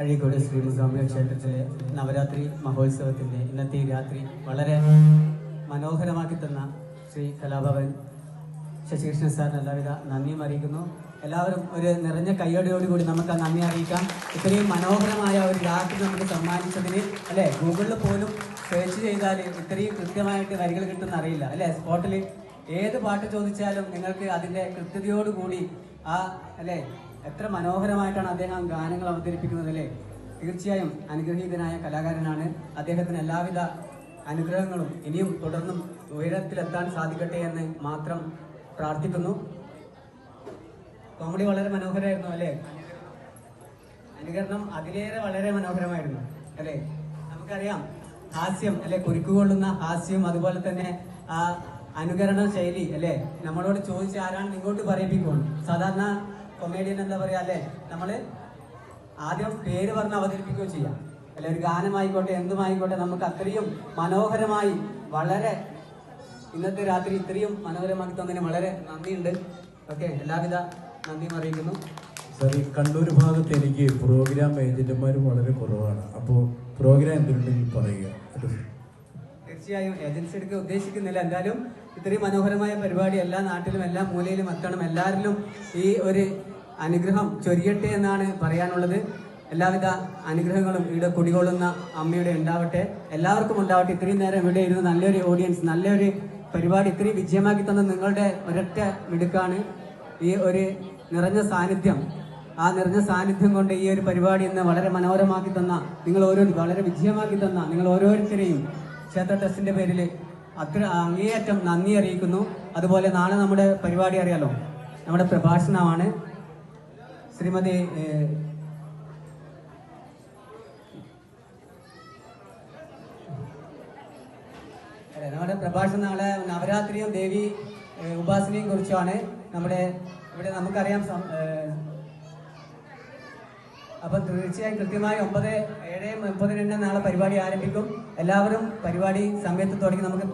അഴീക്കോട് ശ്രീ സ്വാമി ക്ഷേത്രത്തിലെ നവരാത്രി മഹോത്സവത്തിന്റെ ഇന്നത്തെ രാത്രി വളരെ മനോഹരമാക്കി തന്ന ശ്രീ കലാഭവൻ ശശികൃഷ്ണൻ സാറിന് എല്ലാവിധ നന്ദിയും അറിയിക്കുന്നു. എല്ലാവരും ഒരു നിറഞ്ഞ കയ്യടിയോടുകൂടി നമുക്ക് ആ നന്ദി അറിയിക്കാം. ഇത്രയും മനോഹരമായ ഒരു രാത്രി നമുക്ക് സമ്മാനിച്ചതിന് അല്ലേ? ഗൂഗിളിൽ പോലും സെർച്ച് ചെയ്താൽ ഇത്രയും കൃത്യമായിട്ട് വരികൾ കിട്ടുന്ന അറിയില്ല അല്ലേ? സ്പോട്ടിൽ ഏത് പാട്ട് ചോദിച്ചാലും നിങ്ങൾക്ക് അതിന്റെ കൃത്യതയോടുകൂടി ആ അല്ലെ? എത്ര മനോഹരമായിട്ടാണ് അദ്ദേഹം ഗാനങ്ങൾ അവതരിപ്പിക്കുന്നത് അല്ലേ? തീർച്ചയായും അനുഗ്രഹീതനായ കലാകാരനാണ്. അദ്ദേഹത്തിന് എല്ലാവിധ അനുഗ്രഹങ്ങളും ഇനിയും തുടർന്നും ഉയരത്തിലെത്താൻ സാധിക്കട്ടെ എന്ന് മാത്രം പ്രാർത്ഥിക്കുന്നു. കോമഡി വളരെ മനോഹരമായിരുന്നു അല്ലേ? അനുകരണം അതിലേറെ വളരെ മനോഹരമായിരുന്നു അല്ലേ? നമുക്കറിയാം ഹാസ്യം അല്ലെ? കുരുക്കുകൊള്ളുന്ന ഹാസ്യം അതുപോലെ തന്നെ ആ അനുകരണ ശൈലി അല്ലെ? നമ്മളോട് ചോദിച്ച് ആരാണ് ഇങ്ങോട്ട് പറയിപ്പിക്കുകയാണ് സാധാരണ കൊമേഡിയൻ എന്താ പറയാ അല്ലെ? നമ്മൾ ആദ്യം പേര് പറഞ്ഞ് അവതരിപ്പിക്കുകയോ ചെയ്യാം. അല്ലെ ഒരു ഗാനമായിക്കോട്ടെ എന്തുമായിക്കോട്ടെ നമുക്ക് അത്രയും മനോഹരമായി വളരെ ഇന്നത്തെ രാത്രി ഇത്രയും മനോഹരമാക്കി തന്നതിന് വളരെ നന്ദിയുണ്ട്. ഓക്കെ എല്ലാവിധ നന്ദിയും അറിയിക്കുന്നു. സാർ ഈ കണ്ണൂർ ഭാഗത്ത് എനിക്ക് പ്രോഗ്രാം ഏജന്റുമാരും വളരെ കുറവാണ്. അപ്പോൾ പ്രോഗ്രാം എന്തുണ്ടെങ്കിൽ പറയുക. തീർച്ചയായും ഏജൻസി എടുക്കാൻ ഉദ്ദേശിക്കുന്നില്ല. എന്തായാലും ഇത്രയും മനോഹരമായ പരിപാടി എല്ലാ നാട്ടിലും എല്ലാ മൂലയിലും എത്തണം. എല്ലാവരിലും ഈ ഒരു അനുഗ്രഹം ചൊരിയട്ടെ എന്നാണ് പറയാനുള്ളത്. എല്ലാവിധ അനുഗ്രഹങ്ങളും ഇവിടെ കുടികൊള്ളുന്ന അമ്മയുടെ ഉണ്ടാവട്ടെ. എല്ലാവർക്കും ഉണ്ടാവട്ടെ. ഇത്രയും നേരം ഇവിടെ ഇരുന്ന് നല്ലൊരു ഓഡിയൻസ് നല്ലൊരു പരിപാടി ഇത്രയും വിജയമാക്കി തന്ന നിങ്ങളുടെ ഒരൊറ്റ മിടുക്കാണ് ഈ ഒരു നിറഞ്ഞ സാന്നിധ്യം. ആ നിറഞ്ഞ സാന്നിധ്യം കൊണ്ട് ഈ ഒരു പരിപാടി ഇന്ന് വളരെ മനോഹരമാക്കി തന്ന നിങ്ങൾ ഓരോ വളരെ വിജയമാക്കി തന്ന നിങ്ങൾ ഓരോരുത്തരെയും ക്ഷേത്ര ട്രസ്റ്റിന്റെ പേരിൽ അത്ര അങ്ങേയറ്റം നന്ദി അറിയിക്കുന്നു. അതുപോലെ നാളെ നമ്മുടെ പരിപാടി അറിയാലോ? നമ്മുടെ പ്രഭാഷണമാണ്. ശ്രീമതി നമ്മുടെ പ്രഭാഷണം നാളെ നവരാത്രിയും ദേവി ഉപാസനയും കുറിച്ചാണ്. നമ്മുടെ ഇവിടെ നമുക്കറിയാം അപ്പൊ തീർച്ചയായും കൃത്യമായി ഒമ്പത് ഏഴ് മുപ്പതിന് നാളെ പരിപാടി ആരംഭിക്കും. എല്ലാവരും പരിപാടി സമയത്ത് തുടങ്ങി നമുക്ക്